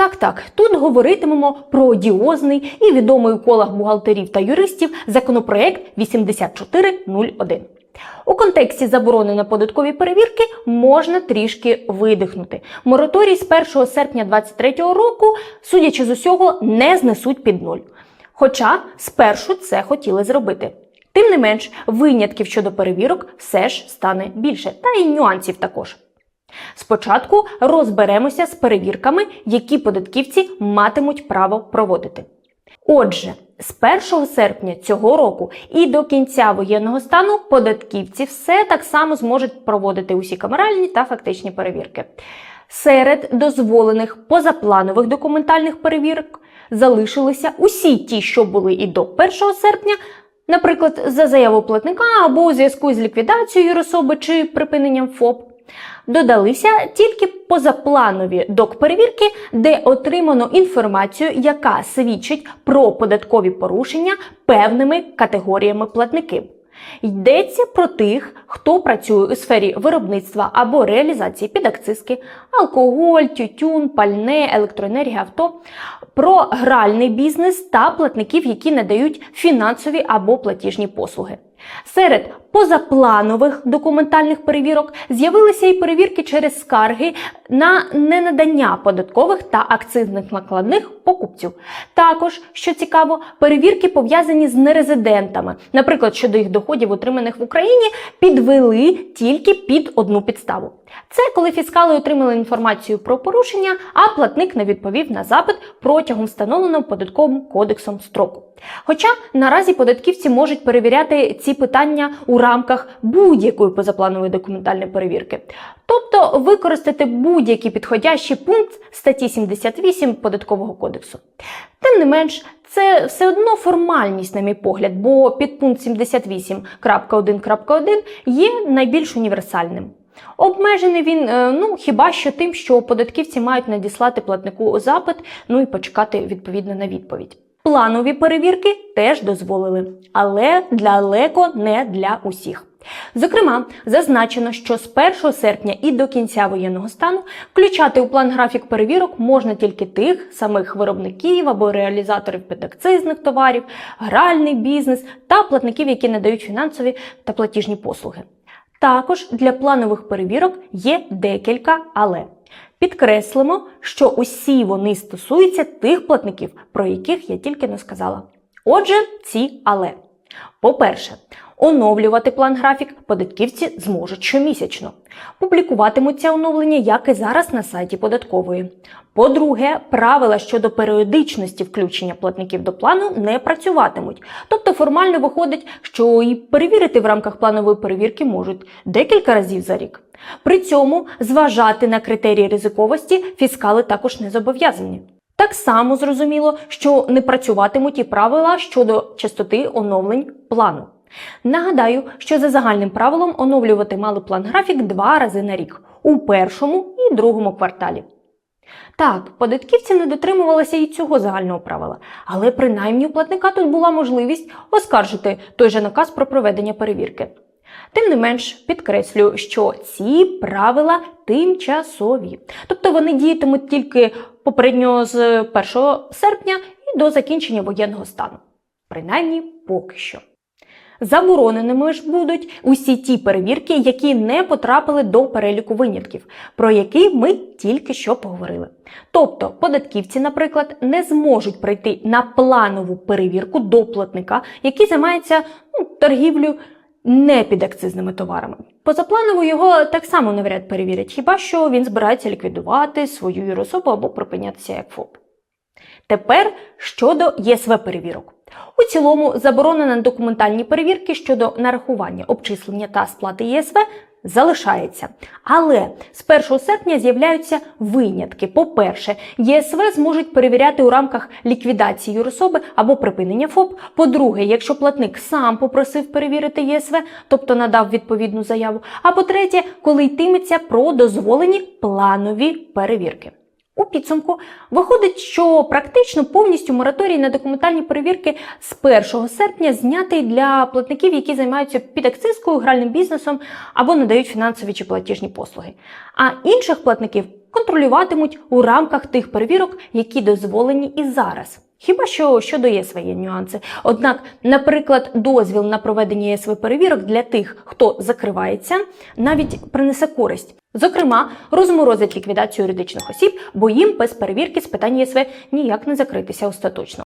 Так, так, тут говоритимемо про одіозний і відомий у колах бухгалтерів та юристів законопроект 8401. У контексті заборони на податкові перевірки можна трішки видихнути. Мораторій з 1 серпня 2023 року, судячи з усього, не знесуть під нуль. Хоча спершу це хотіли зробити. Тим не менш, винятків щодо перевірок все ж стане більше, та й нюансів також. Спочатку розберемося з перевірками, які податківці матимуть право проводити. Отже, з 1 серпня цього року і до кінця воєнного стану податківці все так само зможуть проводити усі камеральні та фактичні перевірки. Серед дозволених позапланових документальних перевірок залишилися усі ті, що були і до 1 серпня, наприклад, за заяву платника або у зв'язку з ліквідацією юрособи чи припиненням ФОП. Додалися тільки позапланові док-перевірки, де отримано інформацію, яка свідчить про податкові порушення певними категоріями платників. Йдеться про тих, хто працює у сфері виробництва або реалізації підакцизки, алкоголь, тютюн, пальне, електроенергія, авто, про гральний бізнес та платників, які надають фінансові або платіжні послуги. Серед позапланових документальних перевірок з'явилися і перевірки через скарги на ненадання податкових та акцизних накладних покупців. Також, що цікаво, перевірки пов'язані з нерезидентами, наприклад, щодо їх доходів, отриманих в Україні, підвели тільки під одну підставу. Це коли фіскали отримали інформацію про порушення, а платник не відповів на запит протягом встановленого податковим кодексом строку. Хоча наразі податківці можуть перевіряти ці питання у рамках будь-якої позапланової документальної перевірки, тобто використати будь-який підходящий пункт статті 78 податкового кодексу. Тим не менш, це все одно формальність, на мій погляд, бо підпункт 78.1.1 є найбільш універсальним. Обмежений він е, ну хіба що тим, що податківці мають надіслати платнику запит, ну і почекати відповідно на відповідь. Планові перевірки теж дозволили, але далеко не для усіх. Зокрема, зазначено, що з 1 серпня і до кінця воєнного стану включати у план графік перевірок можна тільки тих самих виробників або реалізаторів підакцизних товарів, гральний бізнес та платників, які надають фінансові та платіжні послуги. Також для планових перевірок є декілька але. Підкреслимо, що усі вони стосуються тих платників, про яких я тільки не сказала. Отже, ці але. По-перше, оновлювати план графік податківці зможуть щомісячно. Публікуватимуться оновлення, як і зараз на сайті податкової. По-друге, правила щодо періодичності включення платників до плану не працюватимуть. Тобто формально виходить, що і перевірити в рамках планової перевірки можуть декілька разів за рік. При цьому зважати на критерії ризиковості фіскали також не зобов'язані. Так само зрозуміло, що не працюватимуть і правила щодо частоти оновлень плану. Нагадаю, що за загальним правилом оновлювати мали план графік два рази на рік у першому і другому кварталі. Так, податківці не дотримувалися і цього загального правила, але принаймні у платника тут була можливість оскаржити той же наказ про проведення перевірки. Тим не менш, підкреслюю, що ці правила тимчасові, тобто вони діятимуть тільки попередньо з 1 серпня і до закінчення воєнного стану. Принаймні поки що. Забороненими ж будуть усі ті перевірки, які не потрапили до переліку винятків, про які ми тільки що поговорили. Тобто, податківці, наприклад, не зможуть прийти на планову перевірку до платника, який займається ну, торгівлею не підакцизними товарами. Позапланово його так само навряд перевірять, хіба що він збирається ліквідувати свою юрособу або припинятися як ФОП. Тепер щодо ЄСВ перевірок. У цілому заборона на документальні перевірки щодо нарахування, обчислення та сплати ЄСВ залишається. Але з 1 серпня з'являються винятки. По-перше, ЄСВ зможуть перевіряти у рамках ліквідації юрособи або припинення ФОП. По-друге, якщо платник сам попросив перевірити ЄСВ, тобто надав відповідну заяву. А по-третє, коли йтиметься про дозволені планові перевірки. У підсумку виходить, що практично повністю мораторій на документальні перевірки з 1 серпня знятий для платників, які займаються підакцизкою, гральним бізнесом або надають фінансові чи платіжні послуги. А інших платників контролюватимуть у рамках тих перевірок, які дозволені і зараз. Хіба що щодо ЄСВ є нюанси. Однак, наприклад, дозвіл на проведення ЄСВ перевірок для тих, хто закривається, навіть принесе користь. Зокрема, розморозить ліквідацію юридичних осіб, бо їм без перевірки з питань ЄСВ ніяк не закритися остаточно.